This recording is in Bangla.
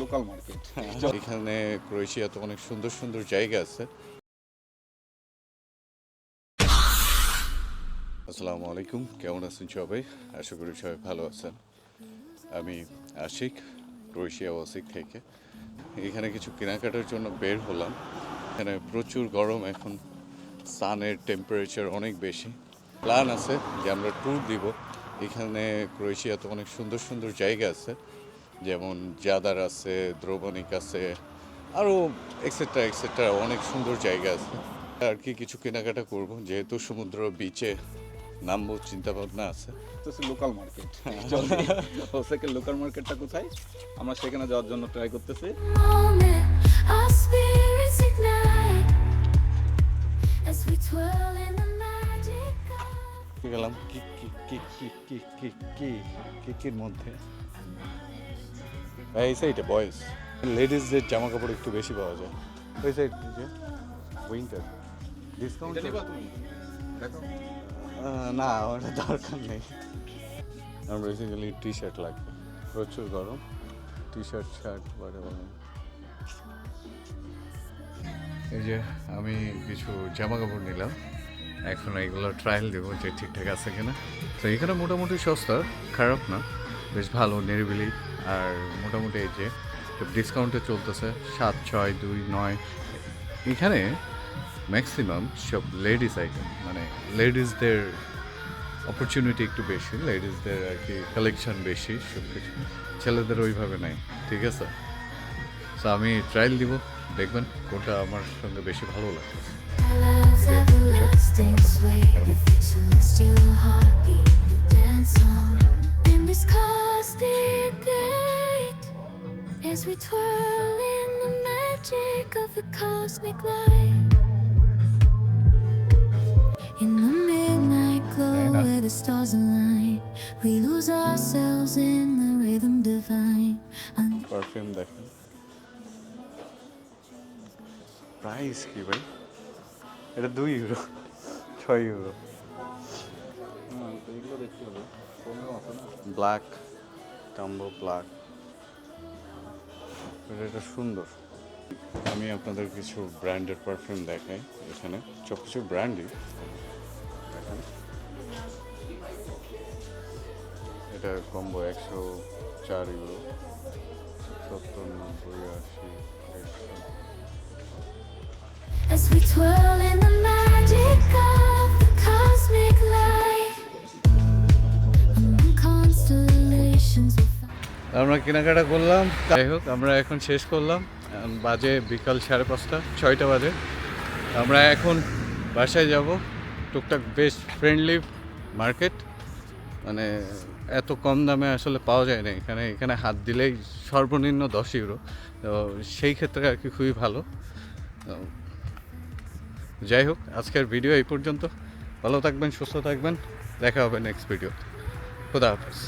লোকাল মার্কেট এখানে ক্রোয়েশিয়াতে অনেক সুন্দর সুন্দর জায়গা আছে। আসসালামু আলাইকুম, কেমন আছেন সবাই? আশা করি সবাই ভালো আছেন। আমি আশিক, ক্রোয়েশিয়া ওয়াসিক থেকে। এখানে কিছু কেনাকাটার জন্য বের হলাম। এখানে প্রচুর গরম, এখন সানের টেম্পারেচার অনেক বেশি। প্ল্যান আছে যে আমরা ট্যুর দিব। এখানে ক্রোয়েশিয়াতে অনেক সুন্দর সুন্দর জায়গা আছে। যেমন জাদার আছে দ্রবণিক আছে আরও এক্সেট্রা এক্সেট্রা অনেক সুন্দর জায়গা আছে। আর কি কিছু কেনাকাটা করব? যেহেতু সমুদ্র বিচে নামবো চিন্তা ভাবনা আছে লোকাল মার্কেট লোকাল মার্কেটটা কোথায়? আমরা সেখানে যাওয়ার জন্য ট্রাই করতেছি। As we twirl in the গেলাম কি কি কি কি কি কি কি কেকের মধ্যে। এই সাইডে বয়েজ লেডিসদের জামা কাপড় একটু বেশি পাওয়া যায়। ওই সাইড যে উইন্টার ডিসকাউন্ট না ওটা দরকার নেই। আমার বেসিক্যালি টি শার্ট লাগবে। প্রচুর গরম। টি শার্ট শার্ট বারে এই যে আমি কিছু জামা কাপড় নিলাম। এখন এগুলো ট্রায়াল দেবো যে ঠিকঠাক আছে কিনা। তো এখানে মোটামুটি সস্তা, খারাপ না, বেশ ভালো, নিরিবিলি। আর মোটামুটি এই যে ডিসকাউন্টে চলতেছে সাত, ছয়, দুই, নয়। এখানে ম্যাক্সিমাম সব লেডিস আইটেম মানে লেডিসদের অপরচুনিটি একটু বেশি লেডিসদের আর কি কালেকশন বেশি সব কিছু ছেলেদের ওইভাবে নাই, ঠিক আছে? তো আমি ট্রায়াল দিব, দেখবেন কোনটা আমার সঙ্গে বেশি ভালো লাগে love's everlasting sway. The celestial heartbeat to dance on in this cosmic gate as we twirl in the magic of the cosmic light. In the midnight glow where the stars align, we lose ourselves in the rhythm divine. Un- perfume দেখেন প্রাইস কি ভাই এটা দুই ইউরো ছয় ইউরো হ্যাঁ তো এগুলো দেখতে হবে কমেও আছে না ব্ল্যাক টাম্বো ব্ল্যাক এটা সুন্দর। আমি আপনাদের কিছু ব্র্যান্ডের পারফিউম দেখাই এখানে। সব কিছু ব্র্যান্ডই এটা কম্বো একশো চার ইউরো সত্তর নব্বই আশি একশো আমরা কেনাকাটা করলাম। যাই হোক, আমরা এখন শেষ করলাম। বাজে বিকাল সাড়ে পাঁচটা, ছয়টা বাজে। আমরা এখন বাসায় যাব। টুকটাক বেশ ফ্রেন্ডলি মার্কেট মানে এত কম দামে আসলে পাওয়া যায় না। এখানে এখানে হাত দিলেই সর্বনিম্ন দশ ইউরো তো সেই ক্ষেত্রে আর কি খুবই ভালো। যাই হোক, আজকের ভিডিও এই পর্যন্ত। ভালো থাকবেন, সুস্থ থাকবেন। দেখা হবে নেক্সট ভিডিও খুদা হাফেজ।